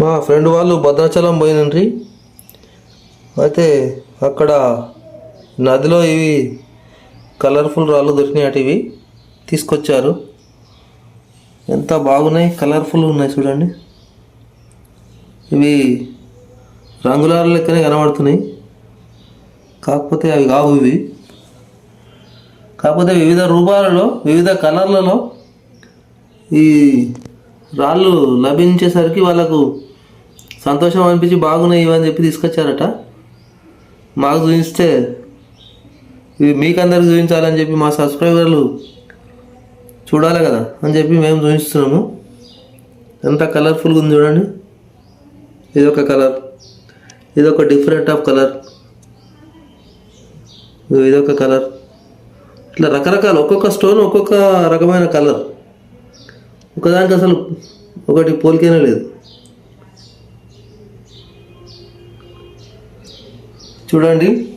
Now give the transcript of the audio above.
మా ఫ్రెండ్ వాళ్ళు భద్రాచలం పోయినండ్రి అయితే అక్కడ నదిలో ఇవి కలర్ఫుల్ రాళ్ళు దొరికినాయి అటు ఇవి తీసుకొచ్చారు. ఎంత బాగున్నాయి కలర్ఫుల్ ఉన్నాయి చూడండి. ఇవి రంగులాల లెక్కనే కనబడుతున్నాయి. కాకపోతే అవి కావు ఇవి. కాకపోతే వివిధ రూపాలలో వివిధ కలర్లలో ఈ రాళ్ళు లభించేసరికి వాళ్ళకు సంతోషం అనిపించి బాగున్నాయి ఇవని చెప్పి తీసుకొచ్చారట. మాకు చూపిస్తే ఇవి మీకు అందరికి చూపించాలని చెప్పి మా సబ్స్క్రైబర్లు చూడాలి కదా అని చెప్పి మేము చూపిస్తున్నాము. ఎంత కలర్ఫుల్గా ఉంది చూడండి. ఇది ఒక కలర్. ఇది ఒక డిఫరెంట్ ఆఫ్ కలర్. ఇదొక కలర్. ఇట్లా రకరకాల ఒక్కొక్క స్టోన్ ఒక్కొక్క రకమైన కలర్. ఒకదానికి అసలు ఒకటి పోలికనే లేదు. చూడండి.